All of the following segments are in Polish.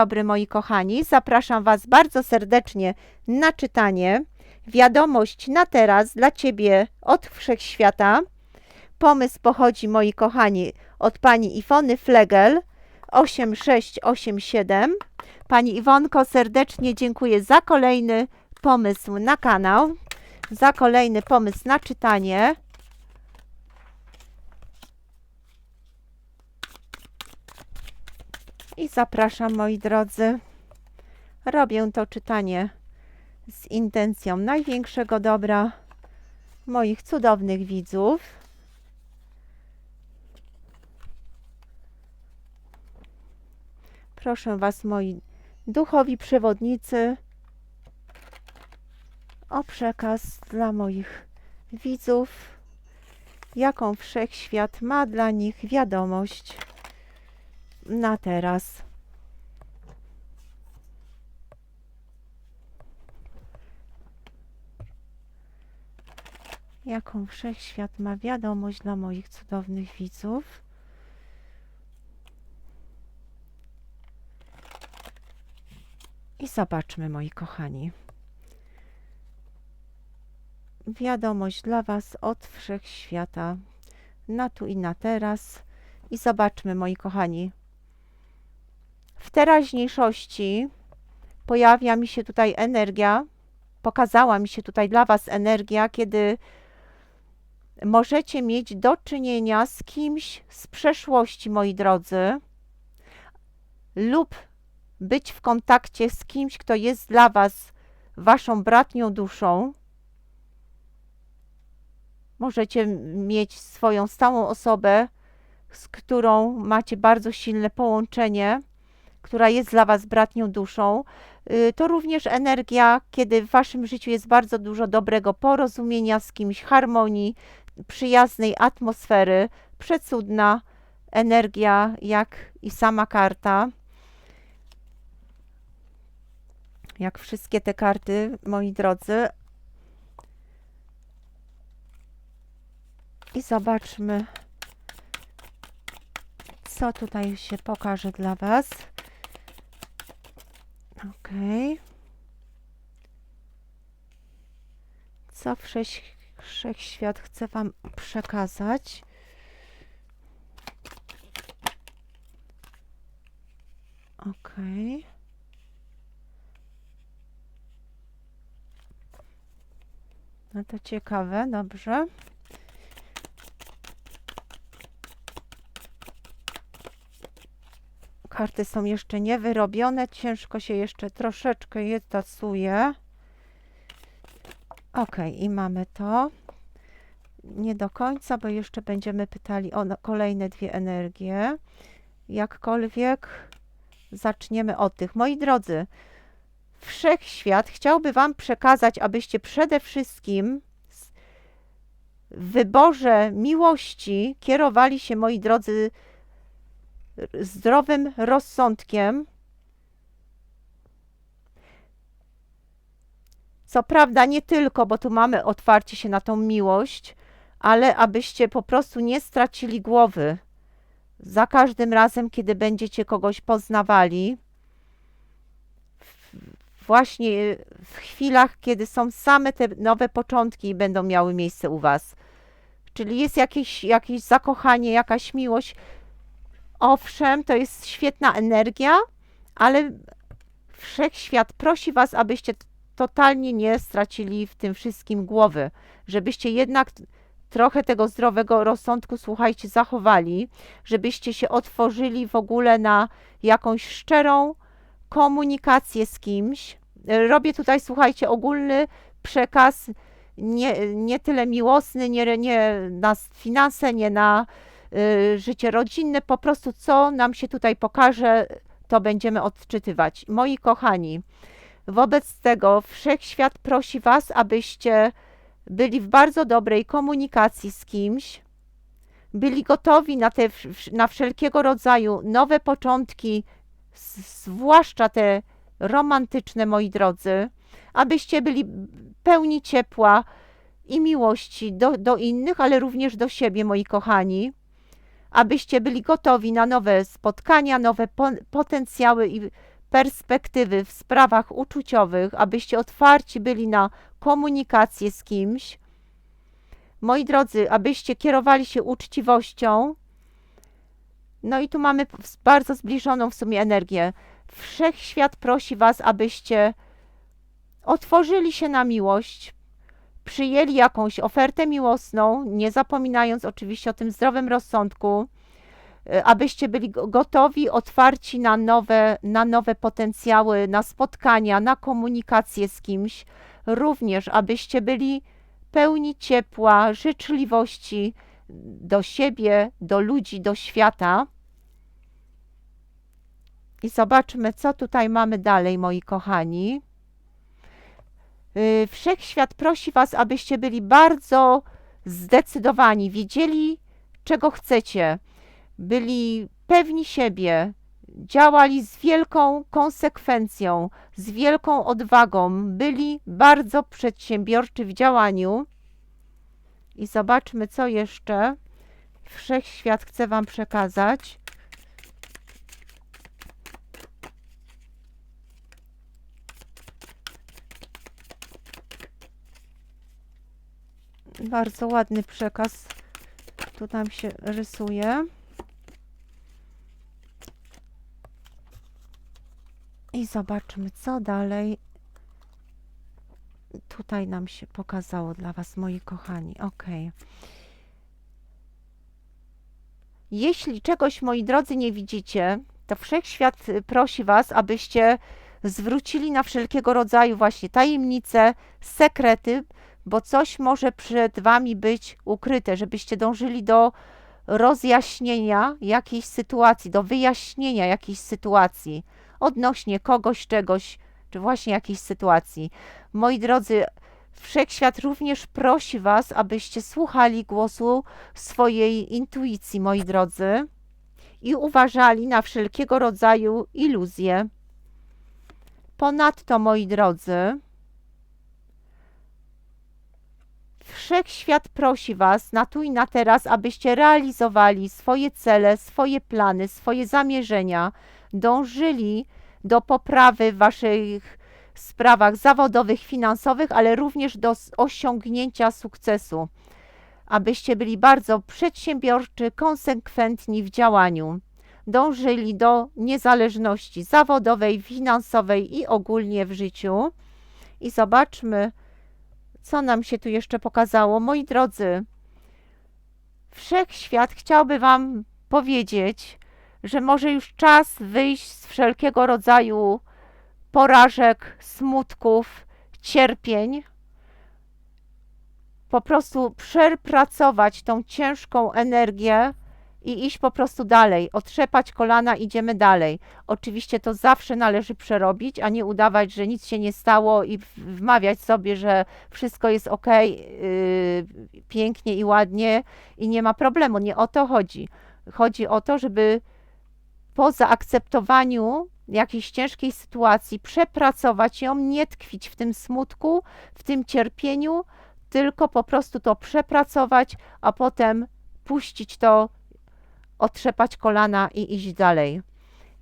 dobry moi kochani, zapraszam Was bardzo serdecznie na czytanie. Wiadomość na teraz dla Ciebie od Wszechświata. Pomysł pochodzi, moi kochani, od pani Iwony Flegel 8687. Pani Iwonko, serdecznie dziękuję za kolejny pomysł na kanał, za kolejny pomysł na czytanie. I zapraszam, moi drodzy. Robię to czytanie z intencją największego dobra moich cudownych widzów. Proszę Was, moi duchowi przewodnicy, o przekaz dla moich widzów, jaką wszechświat ma dla nich wiadomość na teraz. Jaką wszechświat ma wiadomość dla moich cudownych widzów. I zobaczmy, moi kochani. Wiadomość dla Was od wszechświata, na tu i na teraz. I zobaczmy, moi kochani. W teraźniejszości pojawia mi się tutaj energia, pokazała mi się tutaj dla Was energia, kiedy możecie mieć do czynienia z kimś z przeszłości, moi drodzy, lub być w kontakcie z kimś, kto jest dla Was Waszą bratnią duszą. Możecie mieć swoją stałą osobę, z którą macie bardzo silne połączenie, która jest dla Was bratnią duszą. Y, To również energia, kiedy w Waszym życiu jest bardzo dużo dobrego porozumienia z kimś, harmonii, przyjaznej atmosfery, przecudna energia, jak i sama karta. Jak wszystkie te karty, moi drodzy. I zobaczmy, co tutaj się pokaże dla Was. Ok. Co wszech, wszechświat chce Wam przekazać? Ok. No to ciekawe, dobrze. Karty są jeszcze niewyrobione, ciężko się jeszcze troszeczkę je tasuje. Ok, i mamy to. Nie do końca, bo jeszcze będziemy pytali o no- kolejne dwie energie. Jakkolwiek zaczniemy od tych. Moi drodzy, Wszechświat chciałby Wam przekazać, abyście przede wszystkim w wyborze miłości kierowali się, moi drodzy, zdrowym rozsądkiem. Co prawda nie tylko, bo tu mamy otwarcie się na tą miłość, ale abyście po prostu nie stracili głowy za każdym razem, kiedy będziecie kogoś poznawali. Właśnie w chwilach, kiedy są same te nowe początki będą miały miejsce u Was. Czyli jest jakieś, jakieś zakochanie, jakaś miłość. Owszem, to jest świetna energia, ale wszechświat prosi Was, abyście totalnie nie stracili w tym wszystkim głowy, żebyście jednak trochę tego zdrowego rozsądku, słuchajcie, zachowali, żebyście się otworzyli w ogóle na jakąś szczerą komunikację z kimś. Robię tutaj, słuchajcie, ogólny przekaz, nie, nie tyle miłosny, nie, nie na finanse, nie na życie rodzinne, po prostu co nam się tutaj pokaże, to będziemy odczytywać. Moi kochani, wobec tego wszechświat prosi Was, abyście byli w bardzo dobrej komunikacji z kimś, byli gotowi na te na wszelkiego rodzaju nowe początki, zwłaszcza te romantyczne, moi drodzy, abyście byli pełni ciepła i miłości do, do innych, ale również do siebie, moi kochani, abyście byli gotowi na nowe spotkania, nowe po, potencjały i perspektywy w sprawach uczuciowych, abyście otwarci byli na komunikację z kimś. Moi drodzy, abyście kierowali się uczciwością. No i tu mamy bardzo zbliżoną w sumie energię. Wszechświat prosi Was, abyście otworzyli się na miłość, przyjęli jakąś ofertę miłosną, nie zapominając oczywiście o tym zdrowym rozsądku, e, abyście byli go- gotowi, otwarci na nowe, na nowe potencjały, na spotkania, na komunikację z kimś, również abyście byli pełni ciepła, życzliwości do siebie, do ludzi, do świata. I zobaczmy, co tutaj mamy dalej, moi kochani. Y, Wszechświat prosi Was, abyście byli bardzo zdecydowani, wiedzieli, czego chcecie, byli pewni siebie, działali z wielką konsekwencją, z wielką odwagą, byli bardzo przedsiębiorczy w działaniu. I zobaczmy, co jeszcze Wszechświat chce Wam przekazać. Bardzo ładny przekaz tu nam się rysuje. I zobaczmy, co dalej tutaj nam się pokazało dla Was, moi kochani. Ok. Jeśli czegoś, moi drodzy, nie widzicie, to wszechświat y, prosi Was, abyście zwrócili na wszelkiego rodzaju właśnie tajemnice, sekrety, bo coś może przed Wami być ukryte, żebyście dążyli do rozjaśnienia jakiejś sytuacji, do wyjaśnienia jakiejś sytuacji odnośnie kogoś, czegoś, czy właśnie jakiejś sytuacji. Moi drodzy, Wszechświat również prosi Was, abyście słuchali głosu swojej intuicji, moi drodzy, i uważali na wszelkiego rodzaju iluzje. Ponadto, moi drodzy, Wszechświat prosi Was na tu i na teraz, abyście realizowali swoje cele, swoje plany, swoje zamierzenia, dążyli do poprawy Waszych sprawach zawodowych, finansowych, ale również do osiągnięcia sukcesu. Abyście byli bardzo przedsiębiorczy, konsekwentni w działaniu. Dążyli do niezależności zawodowej, finansowej i ogólnie w życiu. I zobaczmy, co nam się tu jeszcze pokazało. Moi drodzy, wszechświat chciałby Wam powiedzieć, że może już czas wyjść z wszelkiego rodzaju porażek, smutków, cierpień. Po prostu przepracować tą ciężką energię i iść po prostu dalej. Otrzepać kolana, idziemy dalej. Oczywiście to zawsze należy przerobić, a nie udawać, że nic się nie stało i wmawiać sobie, że wszystko jest ok, yy, pięknie i ładnie i nie ma problemu. Nie o to chodzi. Chodzi o to, żeby po zaakceptowaniu jakiejś ciężkiej sytuacji przepracować ją, nie tkwić w tym smutku, w tym cierpieniu, tylko po prostu to przepracować, a potem puścić to, otrzepać kolana i iść dalej.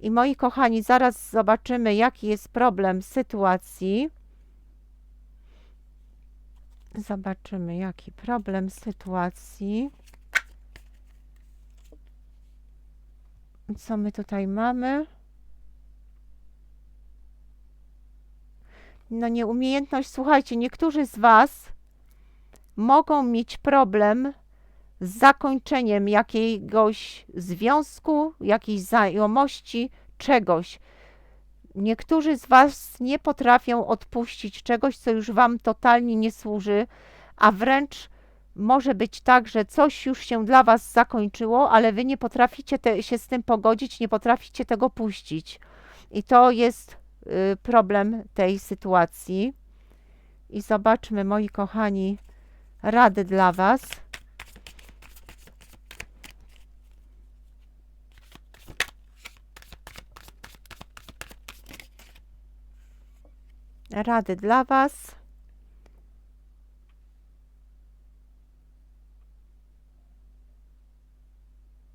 I moi kochani, zaraz zobaczymy, jaki jest problem sytuacji. Zobaczymy, jaki problem sytuacji. Co my tutaj mamy? No nieumiejętność, słuchajcie, niektórzy z Was mogą mieć problem z zakończeniem jakiegoś związku, jakiejś znajomości, czegoś. Niektórzy z Was nie potrafią odpuścić czegoś, co już Wam totalnie nie służy, a wręcz może być tak, że coś już się dla Was zakończyło, ale Wy nie potraficie te, się z tym pogodzić, nie potraficie tego puścić. I to jest y, problem tej sytuacji. I zobaczmy, moi kochani, rady dla Was. Rady dla Was.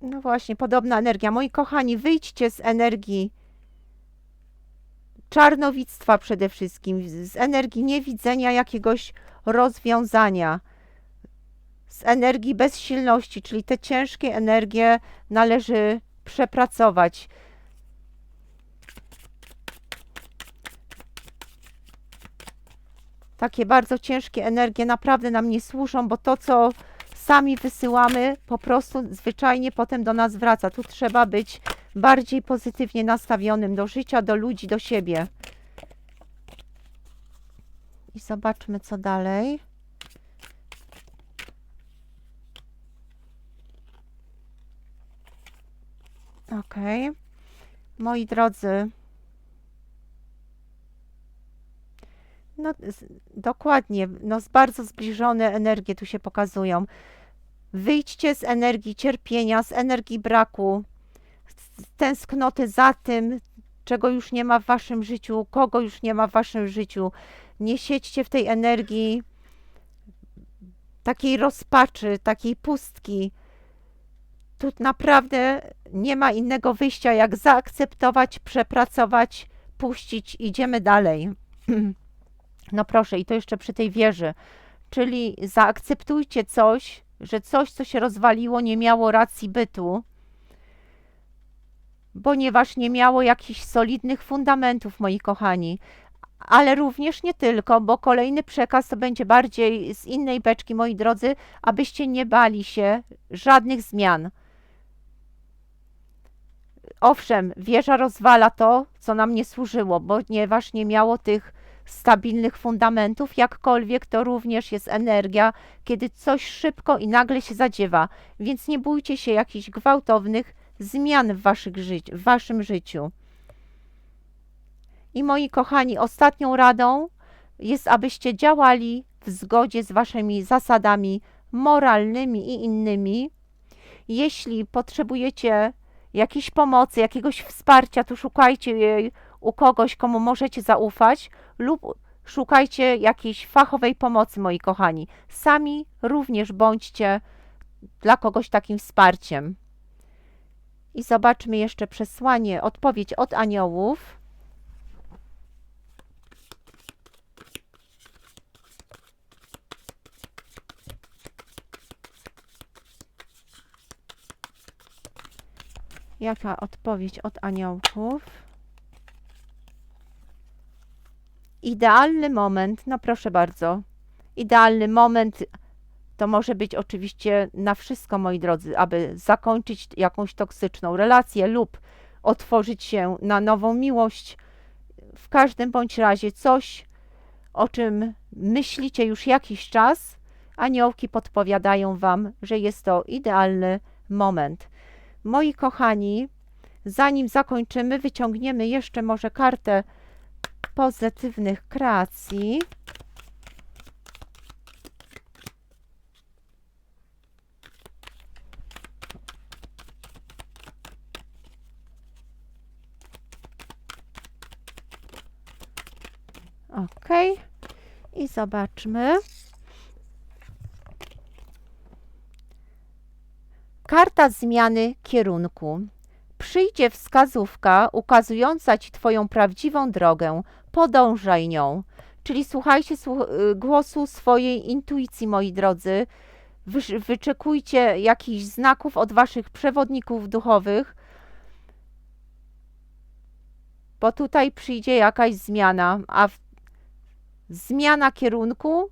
No właśnie, podobna energia. Moi kochani, wyjdźcie z energii czarnowictwa przede wszystkim, z energii niewidzenia jakiegoś rozwiązania, z energii bezsilności, czyli te ciężkie energie należy przepracować. Takie bardzo ciężkie energie naprawdę nam nie służą, bo to, co sami wysyłamy, po prostu zwyczajnie potem do nas wraca. Tu trzeba być bardziej pozytywnie nastawionym do życia, do ludzi, do siebie. I zobaczmy, co dalej. Ok. Moi drodzy. No, z, dokładnie, no, z bardzo zbliżone energie tu się pokazują. Wyjdźcie z energii cierpienia, z energii braku, z tęsknoty za tym, czego już nie ma w waszym życiu, kogo już nie ma w waszym życiu. Nie siedźcie w tej energii takiej rozpaczy, takiej pustki. Tu naprawdę nie ma innego wyjścia, jak zaakceptować, przepracować, puścić, idziemy dalej. No proszę, i to jeszcze przy tej wieży. Czyli zaakceptujcie coś, że coś, co się rozwaliło, nie miało racji bytu, ponieważ nie miało jakichś solidnych fundamentów, moi kochani. Ale również nie tylko, bo kolejny przekaz to będzie bardziej z innej beczki, moi drodzy, abyście nie bali się żadnych zmian. Owszem, wieża rozwala to, co nam nie służyło, ponieważ nie miało tych stabilnych fundamentów, jakkolwiek to również jest energia, kiedy coś szybko i nagle się zadziewa, więc nie bójcie się jakichś gwałtownych zmian w, ży w waszym życiu. I moi kochani, ostatnią radą jest, abyście działali w zgodzie z waszymi zasadami moralnymi i innymi. Jeśli potrzebujecie jakiejś pomocy, jakiegoś wsparcia, to szukajcie jej u kogoś, komu możecie zaufać, lub szukajcie jakiejś fachowej pomocy, moi kochani. Sami również bądźcie dla kogoś takim wsparciem. I zobaczmy jeszcze przesłanie, odpowiedź od aniołów. Jaka odpowiedź od aniołków? Idealny moment, no proszę bardzo. Idealny moment to może być oczywiście na wszystko, moi drodzy, aby zakończyć jakąś toksyczną relację lub otworzyć się na nową miłość. W każdym bądź razie coś, o czym myślicie już jakiś czas, aniołki podpowiadają Wam, że jest to idealny moment. Moi kochani, zanim zakończymy, wyciągniemy jeszcze może kartę pozytywnych kreacji. Ok. I zobaczmy. Karta zmiany kierunku. Przyjdzie wskazówka ukazująca ci Twoją prawdziwą drogę. Podążaj nią. Czyli słuchajcie słu- y, głosu swojej intuicji, moi drodzy. Wyczekujcie jakichś znaków od Waszych przewodników duchowych, bo tutaj przyjdzie jakaś zmiana, a zmiana kierunku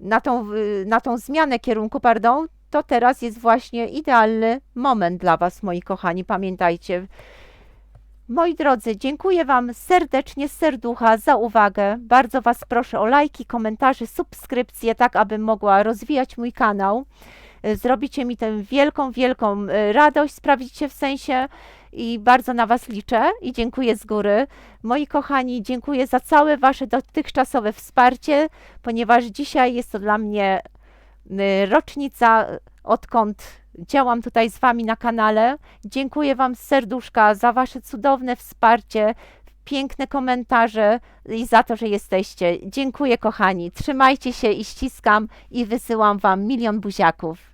na tą, na tą zmianę kierunku, pardon, to teraz jest właśnie idealny moment dla Was, moi kochani. Pamiętajcie. Moi drodzy, dziękuję Wam serdecznie z serducha za uwagę. Bardzo Was proszę o lajki, komentarze, subskrypcje, tak abym mogła rozwijać mój kanał. Y, Zrobicie mi tę wielką, wielką y, radość, sprawicie w sensie i bardzo na Was liczę i dziękuję z góry. Moi kochani, dziękuję za całe Wasze dotychczasowe wsparcie, ponieważ dzisiaj jest to dla mnie rocznica, odkąd działam tutaj z Wami na kanale. Dziękuję Wam z serduszka za Wasze cudowne wsparcie, piękne komentarze i za to, że jesteście. Dziękuję, kochani. Trzymajcie się i ściskam i wysyłam Wam milion buziaków.